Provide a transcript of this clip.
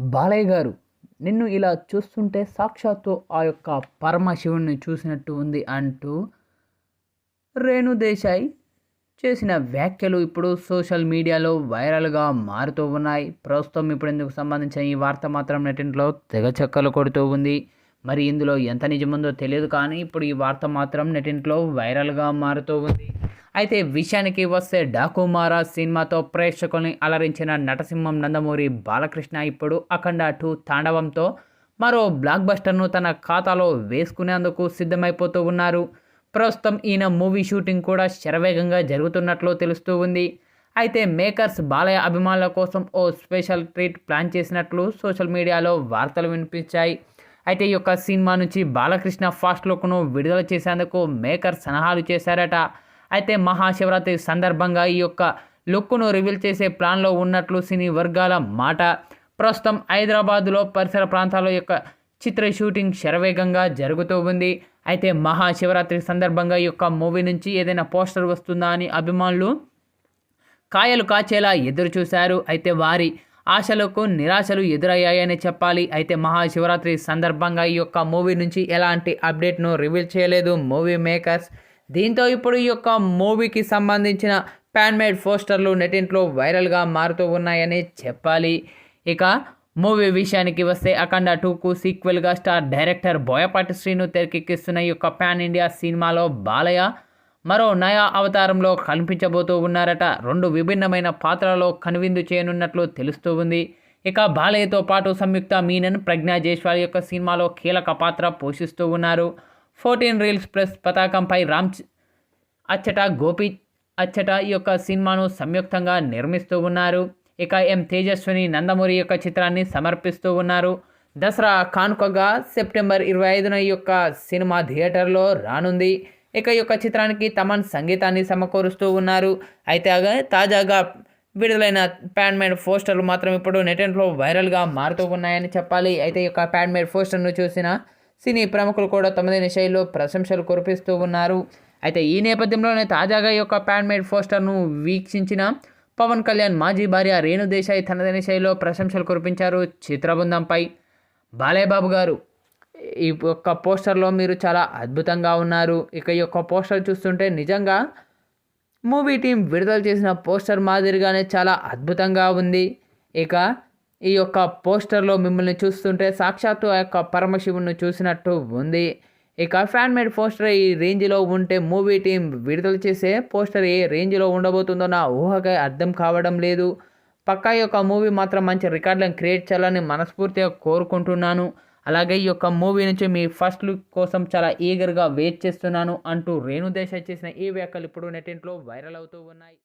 బాలయ్య గారు నిన్ను ఇలా చూస్తుంటే సాక్షాత్తు ఆ యొక్క పరమశివుణ్ణి చూసినట్టు ఉంది అంటూ రేణు దేశాయ్ చేసిన వ్యాఖ్యలు ఇప్పుడు సోషల్ మీడియాలో వైరల్గా మారుతూ ఉన్నాయి. ప్రస్తుతం ఇప్పుడు ఇందుకు సంబంధించిన ఈ వార్త మాత్రం నెటింట్లో తెగ చెక్కలు కొడుతూ ఉంది. మరి ఇందులో ఎంత నిజముందో తెలియదు కానీ ఇప్పుడు ఈ వార్త మాత్రం నెటింట్లో వైరల్గా మారుతూ ఉంది. అయితే విషయానికి వస్తే డాకుమారా సినిమాతో ప్రేక్షకుల్ని అలరించిన నటసింహం నందమూరి బాలకృష్ణ ఇప్పుడు అఖండ టూ తాండవంతో మరో బ్లాక్ బస్టర్ను తన ఖాతాలో వేసుకునేందుకు సిద్ధమైపోతూ ఉన్నారు. ప్రస్తుతం ఈయన మూవీ షూటింగ్ కూడా శరవేగంగా జరుగుతున్నట్లు తెలుస్తూ ఉంది. అయితే మేకర్స్ బాలయ్య అభిమానుల కోసం ఓ స్పెషల్ ట్రీట్ ప్లాన్ చేసినట్లు సోషల్ మీడియాలో వార్తలు వినిపించాయి. అయితే ఈ యొక్క సినిమా నుంచి బాలకృష్ణ ఫాస్ట్ లుక్ను విడుదల చేసేందుకు మేకర్ సలహాలు చేశారట. అయితే మహాశివరాత్రి సందర్భంగా ఈ యొక్క లుక్ను రివీల్ చేసే ప్లాన్లో ఉన్నట్లు సినీ వర్గాల మాట. ప్రస్తుతం హైదరాబాదులో పరిసర ప్రాంతాల యొక్క చిత్ర షూటింగ్ శరవేగంగా జరుగుతూ ఉంది. అయితే మహాశివరాత్రి సందర్భంగా ఈ యొక్క మూవీ నుంచి ఏదైనా పోస్టర్ వస్తుందా అని అభిమానులు కాయలు కాచేలా ఎదురు చూశారు. అయితే వారి ఆశలకు నిరాశలు ఎదురయ్యాయని చెప్పాలి. అయితే మహాశివరాత్రి సందర్భంగా ఈ యొక్క మూవీ నుంచి ఎలాంటి అప్డేట్ను రివీల్ చేయలేదు. మూవీ మేకర్స్ దీంతో ఇప్పుడు ఈ యొక్క మూవీకి సంబంధించిన ప్యాన్ మేడ్ పోస్టర్లు నెటింట్లో వైరల్గా మారుతూ ఉన్నాయని చెప్పాలి. ఇక మూవీ విషయానికి వస్తే అఖండ టూకు సీక్వెల్గా స్టార్ డైరెక్టర్ బోయపాటి శ్రీను తెరకెక్కిస్తున్న ఈ యొక్క ప్యాన్ ఇండియా సినిమాలో బాలయ్య మరో నయా అవతారంలో కనిపించబోతూ ఉన్నారట. రెండు విభిన్నమైన పాత్రలో కనువిందు చేయనున్నట్లు తెలుస్తూ ఉంది. ఇక బాలయ్యతో పాటు సంయుక్త మీనన్ ప్రజ్ఞా జైస్వాల్ యొక్క సినిమాలో కీలక పాత్ర పోషిస్తూ ఉన్నారు. ఫోర్టీన్ రీల్స్ ప్లస్ పతాకంపై రామ్ అచ్చట గోపి అచ్చట ఈ యొక్క సినిమాను సంయుక్తంగా నిర్మిస్తూ ఉన్నారు. ఇక ఎం తేజస్విని నందమూరి యొక్క చిత్రాన్ని సమర్పిస్తూ ఉన్నారు. దసరా కానుకగా సెప్టెంబర్ ఇరవై ఐదున ఈ యొక్క సినిమా థియేటర్లో రానుంది. ఇక ఈ యొక్క చిత్రానికి తమన్ సంగీతాన్ని సమకూరుస్తూ ఉన్నారు. అయితే తాజాగా విడుదలైన ప్యాన్ మేడ్ పోస్టర్లు మాత్రం ఇప్పుడు నెటెంట్లో వైరల్గా మారుతూ ఉన్నాయని చెప్పాలి. అయితే ఈ యొక్క ప్యాన్ మేడ్ పోస్టర్ను చూసిన సినీ ప్రముఖులు కూడా తమదైన శైలిలో ప్రశంసలు కురిపిస్తూ ఉన్నారు. అయితే ఈ నేపథ్యంలోనే తాజాగా ఈ యొక్క ప్యాన్ మేడ్ పోస్టర్ను వీక్షించిన పవన్ కళ్యాణ్ మాజీ భార్య రేణు దేశాయ్ తనదైన శైలిలో ప్రశంసలు కురిపించారు చిత్రబృందంపై. బాలేబాబు గారు ఈ యొక్క పోస్టర్లో మీరు చాలా అద్భుతంగా ఉన్నారు. ఇక ఈ యొక్క పోస్టర్ చూస్తుంటే నిజంగా మూవీ టీం విడుదల చేసిన పోస్టర్ మాదిరిగానే చాలా అద్భుతంగా ఉంది. ఇక ఈ యొక్క పోస్టర్లో మిమ్మల్ని చూస్తుంటే సాక్షాత్తు ఆ యొక్క పరమశివుని చూసినట్టు ఉంది. ఇక ఫ్యాన్ మేడ్ పోస్టర్ ఈ రేంజ్లో ఉంటే మూవీ టీం విడుదల చేసే పోస్టర్ ఏ రేంజ్లో ఉండబోతుందో నా ఊహకై అర్థం కావడం లేదు. పక్కా యొక్క మూవీ మాత్రం మంచి రికార్డులను క్రియేట్ చేయాలని మనస్ఫూర్తిగా కోరుకుంటున్నాను. అలాగే ఈ యొక్క మూవీ నుంచి మీ ఫస్ట్ లుక్ కోసం చాలా ఈగర్గా వెయిట్ చేస్తున్నాను అంటూ రేణుదేశాయ్ చేసిన ఈ వ్యాఖ్యలు ఇప్పుడు నెట్టింట్లో వైరల్ అవుతూ ఉన్నాయి.